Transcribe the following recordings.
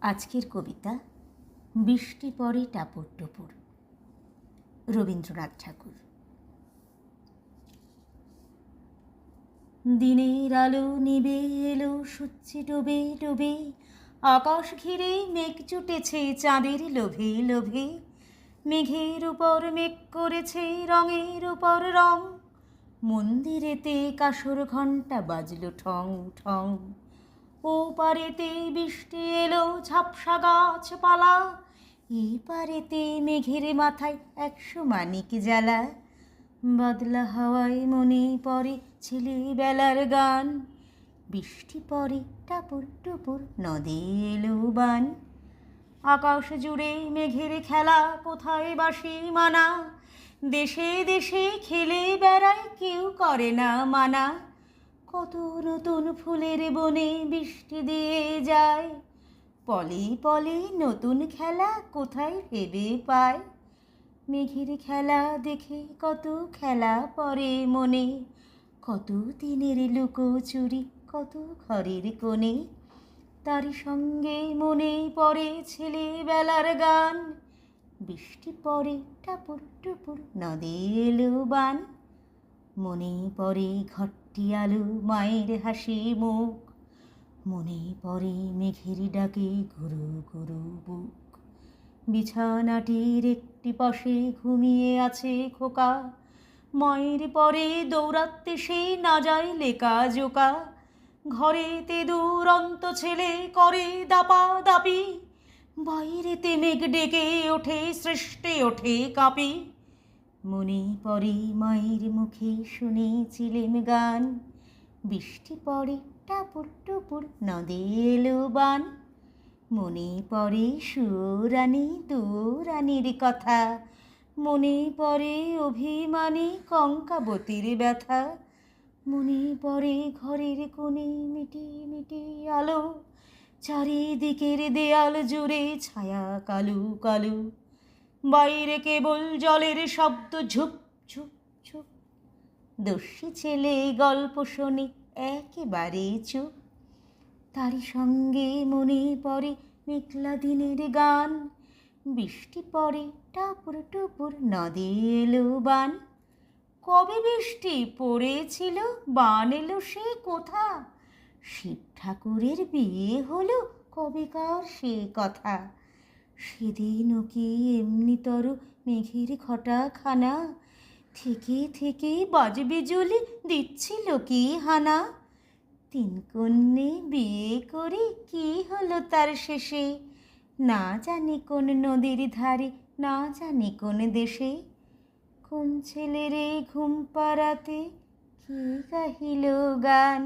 আজকের কবিতা, বৃষ্টি পড়ে টাপুর টুপুর। রবীন্দ্রনাথ ঠাকুর। দিনের আলো নিবে, এলো সূর্যে ডোবে ডোবে। আকাশ ঘিরে মেঘ জুটেছে, চাঁদের লোভে লোভে। মেঘের উপর মেঘ করেছে, রঙের উপর রং। মন্দিরেতে কাসর ঘণ্টা বাজল ঠং ঠং। ও পারেতে বৃষ্টি এলো, ঝাপসা গাছপালা এই পারেতে মেঘের মাথায় একশো মানিক জ্বালা। বদলা হাওয়ায় মনে পড়ে ছেলেবেলার গান। বৃষ্টি পড়ে টাপুর টুপুর নদে এলো বান। আকাশ জুড়ে মেঘের খেলা, কোথায় বাসি মানা? দেশে দেশে খেলে বেড়ায় কেউ করে না মানা। কত নতুন ফুলের বনে বৃষ্টি দিয়ে যায়। পলে পলে নতুন খেলা কোথায় ভেবে পায়? মেঘের খেলা দেখে কত খেলা পরে মনে। কত দিনের লুকোচুরি কত ঘরের কোণে। তার সঙ্গে মনে পড়ে ছেলেবেলার গান। বৃষ্টি পরে টাপুর টুপুর নদে এলো বান মনে পড়ে ঘরটি আলো, মায়ের হাসি, মুখ। মনে পড়ে মেঘের ডাকে গুরু গুরু বুক। বিছানাটির একটি পাশে ঘুমিয়ে আছে খোকা। মায়ের পরে দৌড়াতে সে না যায় লেকা জোকা। ঘরেতে দুরন্ত ছেলে করে দাপা দাপি। বাইরেতে মেঘ ডেকে ওঠে, সৃষ্টে ওঠে কাঁপি। মনে পড়ে মায়ের মুখে শুনেছিলেন গান। বৃষ্টি পড়ে টাপুর টুপুর নদে বান। মনে পড়ে সুরানি দুরানির কথা। মনে পড়ে অভিমানে কঙ্কাবতীর ব্যথা। মনে পড়ে ঘরের কোণে মিটি মিটি আলো। চারিদিকের দেয়াল জুড়ে ছায়া কালু কালু। বাইরে কেবল জলের শব্দ ঝুপ ঝুপ ঝুপ। দস্যি ছেলে গল্প শোনে, একেবারে চুপ। তারই সঙ্গে মনে পড়ে মেঘলা দিনের গান। বৃষ্টি পড়ে টাপুর টুপুর নদে এলো বান। কবে বৃষ্টি পড়েছিল, বান এলো সে কোথা? শিব ঠাকুরের বিয়ে হলো কবেকার সে কথা? সেদিনও কি এমনিতর মেঘের ঘটা খানা থেকে থেকে বাজবে জলি দিচ্ছিল কি হানা? তিন কন্যে বিয়ে করে কি হলো তার শেষে? না জানি কোন নদীর ধারে, না জানি কোন দেশে? কোন ছেলেরে ঘুম পাড়াতে কি গাহিল গান?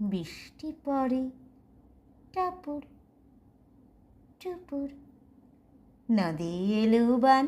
বৃষ্টি পড়ে, টাপুর টুপুর নদী এলো বান